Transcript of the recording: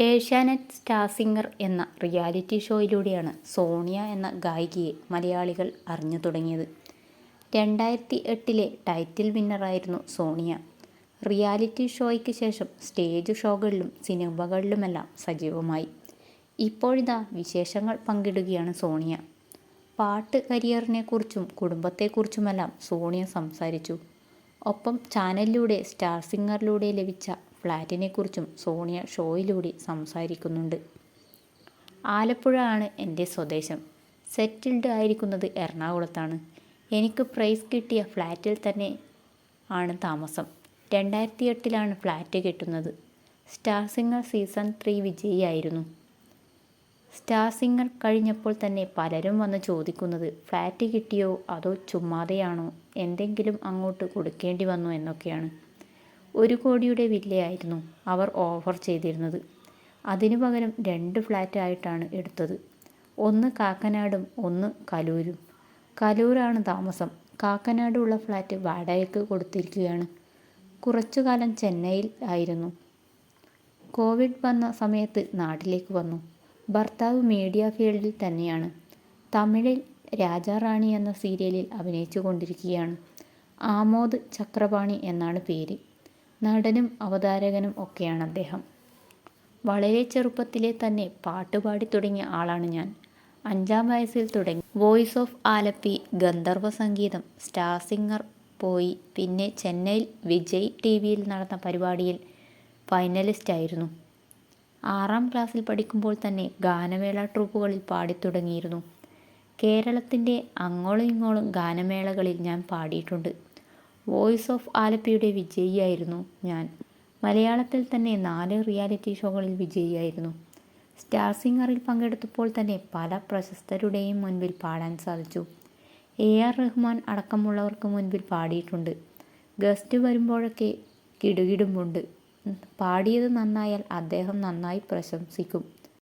Asianet star singer എന്ന reality ഷോയിലൂടെയാണ് സോണിയ എന്ന ഗായികയെ മലയാളികൾ അറിഞ്ഞു തുടങ്ങിയത്. രണ്ടായിരത്തി എട്ടിലെ ടൈറ്റിൽ വിന്നറായിരുന്നു സോണിയ. റിയാലിറ്റി ഷോയ്ക്ക് ശേഷം സ്റ്റേജ് ഷോകളിലും സിനിമകളിലുമെല്ലാം സജീവമായി. ഇപ്പോഴിതാ വിശേഷങ്ങൾ പങ്കിടുകയാണ് സോണിയ. പാട്ട് കരിയറിനെക്കുറിച്ചും കുടുംബത്തെക്കുറിച്ചുമെല്ലാം സോണിയ സംസാരിച്ചു. ഒപ്പം ചാനലിലൂടെ സ്റ്റാർ സിംഗറിലൂടെ ലഭിച്ച ഫ്ലാറ്റിനെക്കുറിച്ചും സോണിയ ഷോയിലൂടെ സംസാരിക്കുന്നുണ്ട്. ആലപ്പുഴ ആണ് എന്റെ സ്വദേശം. സെറ്റിൽഡ് ആയിരിക്കുന്നത് എറണാകുളത്താണ്. എനിക്ക് പ്രൈസ് കിട്ടിയ ഫ്ലാറ്റിൽ തന്നെ ആണ് താമസം. രണ്ടായിരത്തി എട്ടിലാണ് ഫ്ലാറ്റ് കിട്ടുന്നത്. സ്റ്റാർ സിംഗർ സീസൺ ത്രീ വിജയിയായിരുന്നു. സ്റ്റാർ സിംഗർ കഴിഞ്ഞപ്പോൾ തന്നെ പലരും വന്ന് ചോദിക്കുന്നത് ഫ്ലാറ്റ് കിട്ടിയോ? അതോ ചുമ്മാതെയാണോ? എന്തെങ്കിലും അങ്ങോട്ട് കൊടുക്കേണ്ടി വന്നോ എന്നൊക്കെയാണ്. ഒരു കോടിയുടെ വില്ലയായിരുന്നു അവർ ഓഫർ ചെയ്തിരുന്നത്. അതിനു പകരം രണ്ട് ഫ്ലാറ്റ് ആയിട്ടാണ് എടുത്തത്. ഒന്ന് കാക്കനാടും ഒന്ന് കലൂരും. കലൂരാണ് താമസം. കാക്കനാടുള്ള ഫ്ലാറ്റ് വാടകയ്ക്ക് കൊടുത്തിരിക്കുകയാണ്. കുറച്ചു കാലം ചെന്നൈയിൽ ആയിരുന്നു. കോവിഡ് വന്ന സമയത്ത് നാട്ടിലേക്ക് വന്നു. ഭർത്താവ് മീഡിയ ഫീൽഡിൽ തന്നെയാണ്. തമിഴിൽ രാജാറാണി എന്ന സീരിയലിൽ അഭിനയിച്ചു കൊണ്ടിരിക്കുകയാണ്. ആമോദ് ചക്രപാണി എന്നാണ് പേര്. നടനും അവതാരകനും ഒക്കെയാണ് അദ്ദേഹം വളരെ ചെറുപ്പത്തിലെ തന്നെ പാട്ടുപാടി തുടങ്ങിയ ആളാണ് ഞാൻ. അഞ്ചാം വയസ്സിൽ തുടങ്ങി. വോയിസ് ഓഫ് ആലപ്പി ഗന്ധർവ സംഗീതം സ്റ്റാർ സിംഗർ പോയി. പിന്നെ ചെന്നൈയിൽ വിജയ് ടി വിയിൽ നടന്ന പരിപാടിയിൽ ഫൈനലിസ്റ്റ് ആയിരുന്നു. ആറാം ക്ലാസ്സിൽ പഠിക്കുമ്പോൾ തന്നെ ഗാനമേള ട്രൂപ്പുകളിൽ പാടിത്തുടങ്ങിയിരുന്നു കേരളത്തിന്റെ അങ്ങോളം ഇങ്ങോളം ഗാനമേളകളിൽ ഞാൻ പാടിയിട്ടുണ്ട്. വോയിസ് ഓഫ് ആലപ്പിയുടെ വിജയിയായിരുന്നു ഞാൻ. മലയാളത്തിൽ തന്നെ നാല് റിയാലിറ്റി ഷോകളിൽ വിജയിയായിരുന്നു. സ്റ്റാർ സിംഗറിൽ പങ്കെടുത്തപ്പോൾ തന്നെ പല പ്രശസ്തരുടെയും മുൻപിൽ പാടാൻ സാധിച്ചു. എ ആർ റഹ്മാൻ അടക്കമുള്ളവർക്ക് മുൻപിൽ പാടിയിട്ടുണ്ട്. ഗസ്റ്റ് വരുമ്പോഴൊക്കെ കിടുകിടുമ്പുണ്ട് പാടിയത് നന്നായാൽ അദ്ദേഹം നന്നായി പ്രശംസിക്കും.